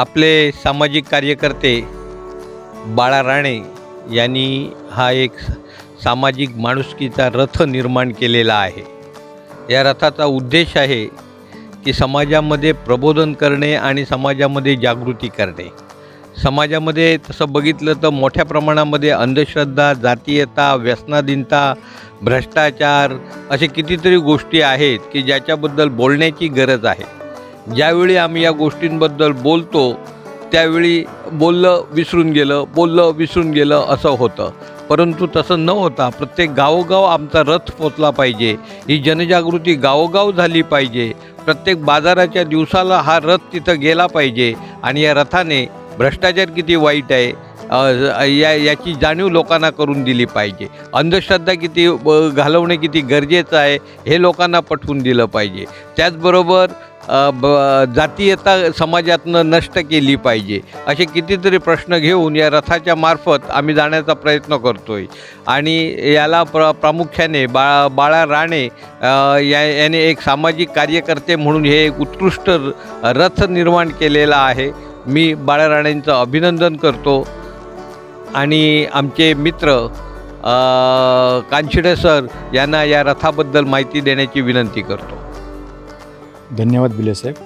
आपले सामाजिक कार्यकर्ते बाळा राणे यांनी हा एक सामाजिक माणुसकीचा रथ निर्माण केलेला आहे. या रथाचा उद्देश आहे की समाजामध्ये प्रबोधन करणे आणि समाजामध्ये जागृती करणे. समाजामध्ये तसं बघितलं तर मोठ्या प्रमाणामध्ये अंधश्रद्धा जातीयता व्यसनाधीनता भ्रष्टाचार असे कितीतरी गोष्टी आहेत की ज्याच्याबद्दल बोलण्याची गरज आहे. ज्यावेळी आम्ही या गोष्टींबद्दल बोलतो त्यावेळी बोललं विसरून गेलं बोललं विसरून गेलं असं होतं. परंतु तसं न होता प्रत्येक गावोगाव आमचा रथ पोचला पाहिजे. ही जनजागृती गावोगाव झाली पाहिजे. प्रत्येक बाजाराच्या दिवसाला हा रथ तिथं गेला पाहिजे. आणि या रथाने भ्रष्टाचार किती वाईट आहे या याची जाणीव लोकांना करून दिली पाहिजे. अंधश्रद्धा किती ब- घालवणे किती गरजेचं आहे हे लोकांना पटवून दिलं पाहिजे. त्याचबरोबर ब जातीयता समाजातनं नष्ट केली पाहिजे. असे कितीतरी प्रश्न घेऊन या रथाच्या मार्फत आम्ही जाण्याचा प्रयत्न करतो आहे आणि याला प्र प्रामुख्याने बा बाळा राणे या याने एक सामाजिक कार्यकर्ते म्हणून हे एक उत्कृष्ट र- रथ निर्माण केलेला आहे. मी बाळा राणेंचं अभिनंदन करतो. आणि आमचे मित्र कांशिडे सर यांना या रथाबद्दल माहिती देण्याची विनंती करतो. धन्यवाद बिले साहेब.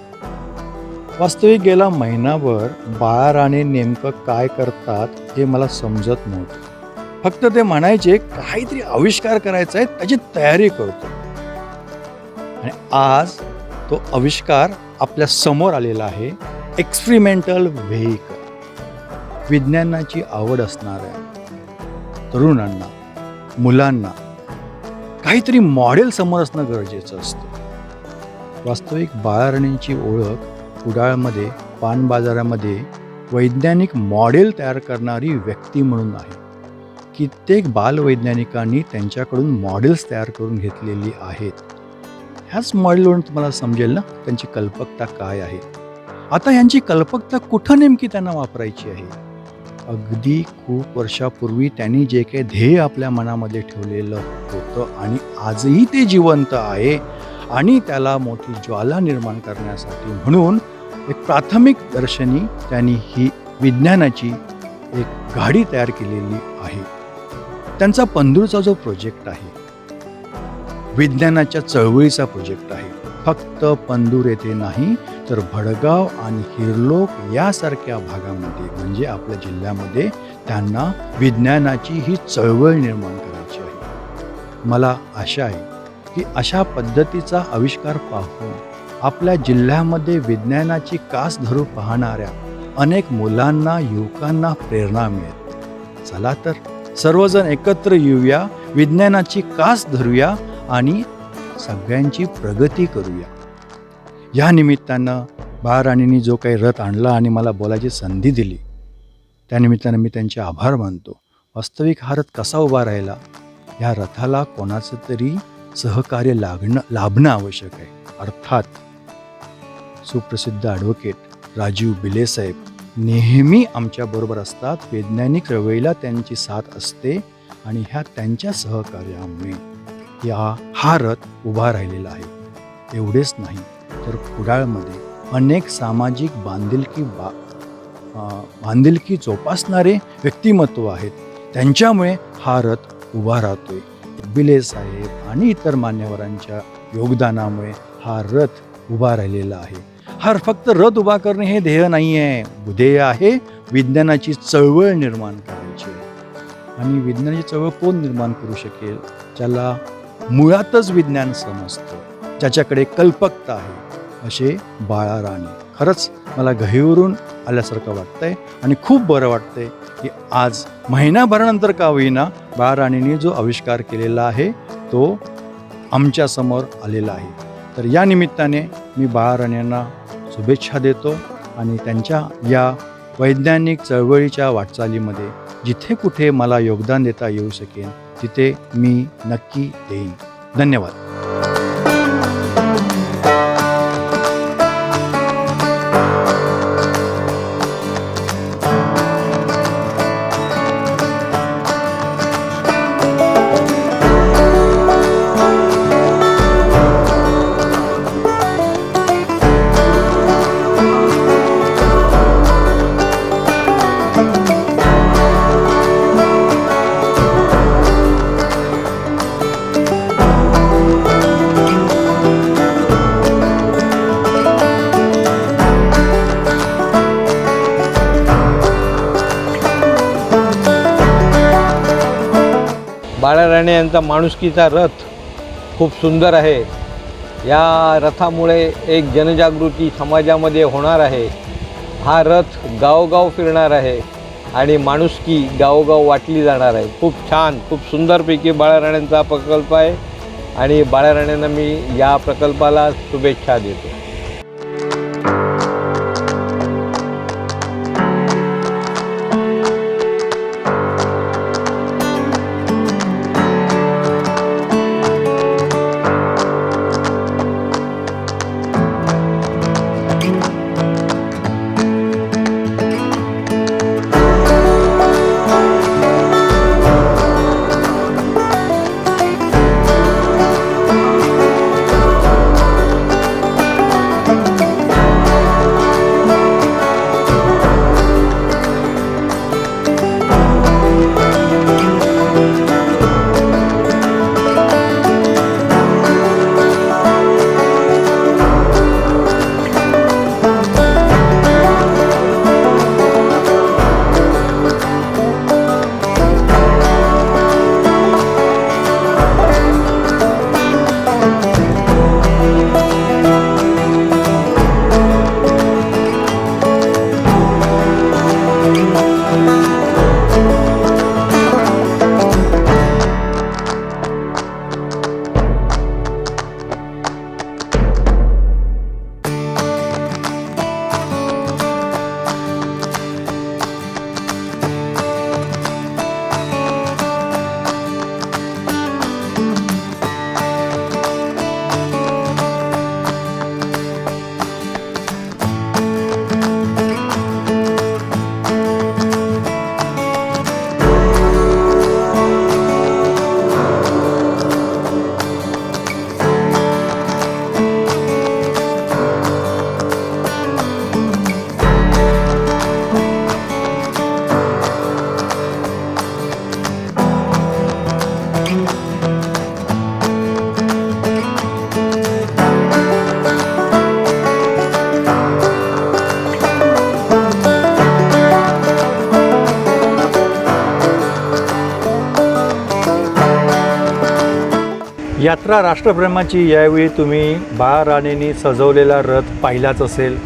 वास्तविक गेला महिनाभर बाळाराणे नेमकं काय करतात हे मला समजत नव्हतं. फक्त ते म्हणायचे काहीतरी आविष्कार करायचा आहे त्याची तयारी करतो. आणि आज तो आविष्कार आपल्यासमोर आलेला आहे एक्सपेरिमेंटल व्हेकल विज्ञानाची आवड असणाऱ्या तरुणांना मुलांना काहीतरी मॉडेल समोर असणं गरजेचं असतं. वास्तविक बाळारणींची ओळख कुडाळमध्ये पान बाजारामध्ये वैज्ञानिक मॉडेल तयार करणारी व्यक्ती म्हणून आहे. कित्येक बालवैज्ञानिकांनी त्यांच्याकडून मॉडेल्स तयार करून घेतलेली आहेत. ह्याच मॉडेलवरून तुम्हाला समजेल ना त्यांची कल्पकता काय आहे? आता यांची कल्पकता कुठं नेमकी त्यांना वापरायची आहे? अगदी खूप वर्षापूर्वी त्यांनी जे काही ध्येय आपल्या मनामध्ये ठेवलेलं होतं आणि आजही ते जिवंत आहे आणि त्याला मोठी ज्वाला निर्माण करण्यासाठी म्हणून एक प्राथमिक दर्शनी त्यांनी ही विज्ञानाची एक गाडी तयार केलेली आहे. त्यांचा पंधूरचा जो प्रोजेक्ट आहे विज्ञानाच्या चळवळीचा प्रोजेक्ट आहे. फक्त पंधूर येथे नाही तर भडगाव आणि हिरलोक यासारख्या भागामध्ये म्हणजे आपल्या जिल्ह्यामध्ये त्यांना विज्ञानाची ही चळवळ निर्माण करायची आहे. मला आशा आहे की अशा पद्धतीचा आविष्कार पाहून आपल्या जिल्ह्यामध्ये विज्ञानाची कास धरू पाहणाऱ्या अनेक मुलांना युवकांना प्रेरणा मिळेल. चला तर सर्वजण एकत्र येऊया विज्ञानाची कास धरूया आणि सगळ्यांची प्रगती करूया. या निमित्तानं बाळराणींनी जो काही रथ आणला आणि मला बोलायची संधी दिली त्यानिमित्तानं मी त्यांचे आभार मानतो. वास्तविक हा रथ कसा उभा राहिला? या रथाला कोणाचं तरी सहकार्य लागणं लाभणं आवश्यक आहे. अर्थात सुप्रसिद्ध ॲडव्होकेट राजीव बिलेसाहेब नेहमी आमच्याबरोबर असतात. वैज्ञानिक रवेला त्यांची साथ असते आणि ह्या त्यांच्या सहकार्यामुळे या हा रथ उभा राहिलेला आहे. एवढेच नाही तर कुडाळमध्ये अनेक सामाजिक बांधिलकी बा बांधिलकी जोपासणारे व्यक्तिमत्व आहेत. त्यांच्यामुळे हा रथ उभा राहतोय. बिले साहेब आणि इतर मान्यवरांच्या योगदानामुळे हा रथ उभा राहिलेला आहे. हा फक्त रथ उभा करणे हे ध्येय नाही आहे ध्येय आहे विज्ञानाची चळवळ निर्माण करायची. आहे. आणि विज्ञानाची चळवळ कोण निर्माण करू शकेल? ज्याला मुळातच विज्ञान समजतं. ज्याच्याकडे कल्पकता आहे. असे बाळा राणे खरंच मला घहीवरून आल्यासारखं वाटतंय आणि खूप बरं वाटतंय. की आज महिनाभरानंतर का होईना बाळाराणींनी जो आविष्कार केलेला आहे तो आमच्यासमोर आलेला आहे. तर या निमित्ताने मी बाळाराणींना शुभेच्छा देतो आणि त्यांच्या या वैज्ञानिक चळवळीच्या वाटचालीमध्ये जिथे कुठे मला योगदान देता येऊ शकेन तिथे मी नक्की देईन धन्यवाद. बाळाराणे यांचा माणुसकीचा रथ खूप सुंदर आहे. या रथामुळे एक जनजागृती समाजामध्ये होणार आहे. हा रथ गावोगाव फिरणार आहे आणि माणुसकी गावोगाव वाटली जाणार आहे. खूप छान खूप सुंदरपैकी बाळाराण्यांचा प्रकल्प आहे आणि बाळाराण्यांना मी या प्रकल्पाला शुभेच्छा देतो. यात्रा राष्ट्रप्रेमाची यावेळी तुम्ही बाळाराणींनी सजवलेला रथ पाहिलाच असेल.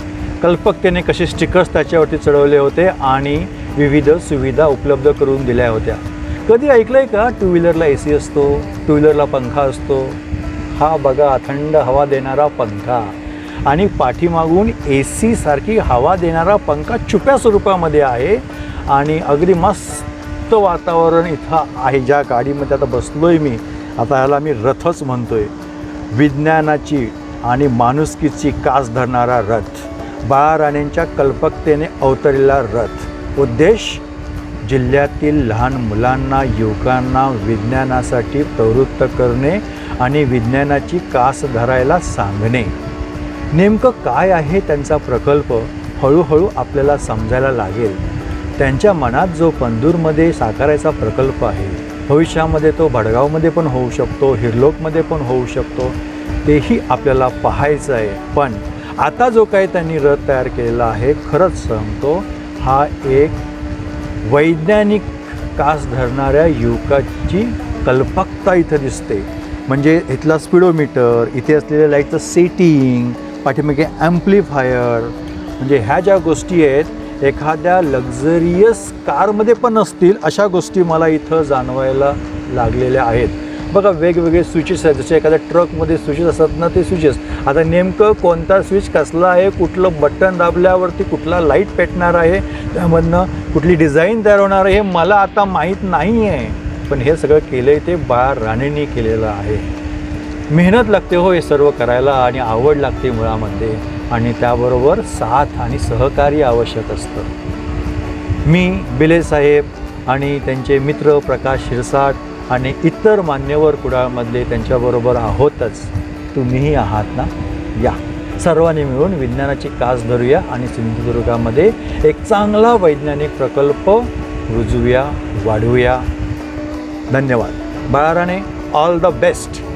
कल्पकतेने कसे स्टिकर्स त्याच्यावरती चढवले होते आणि विविध सुविधा उपलब्ध करून दिल्या होत्या. कधी ऐकलं आहे का टू व्हीलरला ए सी असतो टू व्हीलरला पंखा असतो? हा बघा थंड हवा देणारा पंखा. आणि पाठीमागून ए सीसारखी हवा देणारा पंखा छुप्या स्वरूपामध्ये आहे आणि अगदी मस्त वातावरण इथं आहे. ज्या गाडीमध्ये आता बसलो आहे मी आता ह्याला मी रथच म्हणतो आहे विज्ञानाची आणि माणुसकीची कास धरणारा रथ. बाळाराणींच्या कल्पकतेने अवतरलेला रथ. उद्देश? जिल्ह्यातील लहान मुलांना युवकांना विज्ञानासाठी प्रवृत्त करणे आणि विज्ञानाची कास धरायला सांगणे. नेमकं काय आहे त्यांचा प्रकल्प? हळूहळू आपल्याला समजायला लागेल. त्यांच्या मनात जो पंदूरमध्ये साकारायचा प्रकल्प आहे भविष्यामध्ये तो भडगावमध्ये पण होऊ शकतो हिरलोकमध्ये पण होऊ शकतो. तेही आपल्याला पाहायचं आहे. पण आता जो काही त्यांनी रथ तयार केलेला आहे खरंच सांगतो हा एक वैज्ञानिक कास धरणाऱ्या युवकाची कल्पकता इथं दिसते. म्हणजे इथला स्पीडोमीटर इथे असलेल्या लाईटचं सेटिंग पाठीमागे ॲम्प्लिफायर म्हणजे ह्या ज्या गोष्टी आहेत एखाद्या लक्झरियस कारमध्ये पण असतील अशा गोष्टी मला इथं जाणवायला लागलेल्या आहेत. बघा वेगवेगळे स्विचेस आहेत. जसे एखाद्या ट्रकमध्ये स्विचेस असतात ना ते स्विचेस आता नेमकं कोणता स्विच कसला आहे कुठलं बटन दाबल्यावरती कुठला लाइट पेटणार आहे त्यामधनं कुठली डिझाईन तयार होणार आहे हे मला आता माहीत नाही आहे पण हे सगळं केलं आहे ते बाळ राणेंनी केलेलं आहे. मेहनत लागते हो हे सर्व करायला आणि आवड लागते मुळामध्ये. आणि त्याबरोबर साथ आणि सहकार्य आवश्यक असतं. मी बिले साहेब आणि त्यांचे मित्र प्रकाश शिरसाट आणि इतर मान्यवर कुडाळमधले त्यांच्याबरोबर आहोतच. तुम्हीही आहात ना? या. सर्वांनी मिळून विज्ञानाची कास धरूया आणि सिंधुदुर्गामध्ये एक चांगला वैज्ञानिक प्रकल्प रुजूया वाढवूया. धन्यवाद. बाळाराणे ऑल द बेस्ट